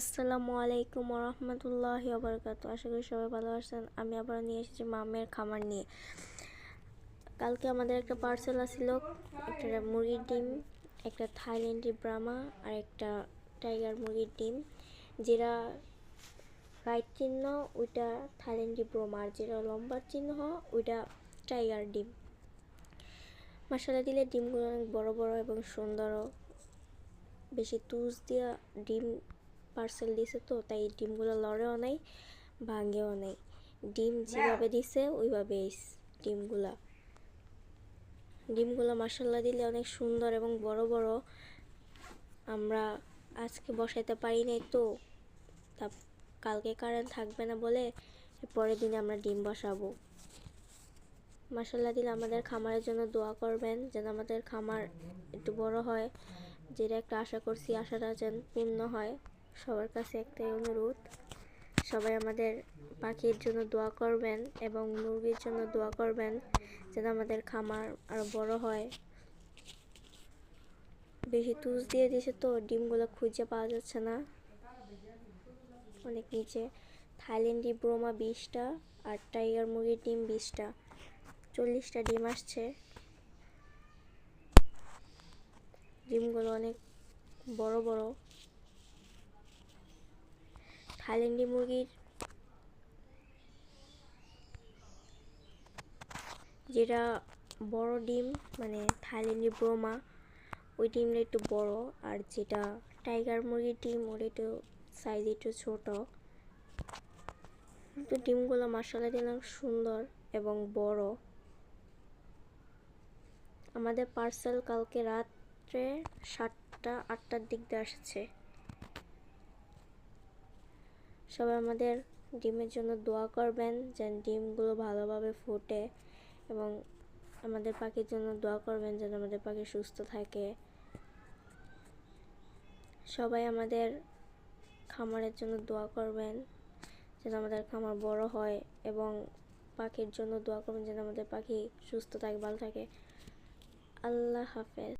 আসসালামু আলাইকুম রহমতুল্লাহি ওবরকাত আশা করি সবাই ভালো আছেন। আমি আবার নিয়ে এসেছি মামের খামার নিয়ে। কালকে আমাদের একটা পার্সেল আসছিল একটা মুরগির ডিম, একটা থাইল্যান্ডি ব্রামা আর একটা টাইগার মুরগির ডিম, যেটা রাইট চিহ্ন, ওইটা থাইল্যান্ডি ব্রোমা আর যেটা লম্বার চিহ্ন, ওইটা টাইগার ডিম। মশলা দিলে ডিমগুলো অনেক বড় বড় এবং সুন্দরও বেশি তুষ দিয়া ডিম পার্সেল দিছে তো তাই ডিমগুলো লড়েও নাই ভাঙেও নাই। ডিম যেভাবে দিছে ওইভাবে ডিমগুলা। ডিমগুলো মশলা দিলে অনেক সুন্দর এবং বড় বড় আমরা আজকে বসাইতে পারি নাই তো। তা কালকে কারেন্ট থাকবে না বলে পরের দিনে আমরা ডিম বসাবো। মশলা দিলে আমাদের খামারের জন্য দোয়া করবেন যেন আমাদের খামার একটু বড় হয়। যেটা একটা আশা করছি আশাটা যেন পূর্ণ হয়। সবার কাছে একটাই অনুরোধ, সবাই আমাদের পাখির জন্য দোয়া করবেন এবং মুরগির জন্য দোয়া করবেন যেন আমাদের খামার আরও বড় হয়। বেশি তুষ দিয়ে দিয়েছে তো, ডিমগুলো খুঁজে পাওয়া যাচ্ছে না। অনেক নিচে থাইল্যান্ডি ব্রোমা বিশটা আর টাইগার মুরগির ডিম বিশটা। চল্লিশটা ডিম আসছে। ডিমগুলো অনেক বড় বড়। থাইল্যান্ডি মুরগির যেটা বড় ডিম মানে থাইল্যান্ডি ব্রোমা, ওই ডিমটা একটু বড়। আর যেটা টাইগার মুরগির ডিম, ওটা একটু সাইজ একটু ছোট। কিন্তু ডিমগুলো মশলা দিলাম সুন্দর এবং বড়। আমাদের পার্সেল কালকে রাত্রে সাতটা, আটটার দিক দিয়ে আসছে। সবাই আমাদের ডিমের জন্য দোয়া করবেন যেন ডিমগুলো ভালোভাবে ফোটে এবং আমাদের পাখির জন্য দোয়া করবেন যেন আমাদের পাখি সুস্থ থাকে। সবাই আমাদের খামারের জন্য দোয়া করবেন যেন আমাদের খামার বড় হয় এবং পাখির জন্য দোয়া করবেন যেন আমাদের পাখি সুস্থ থাকে, ভালো থাকে। আল্লাহ হাফেজ।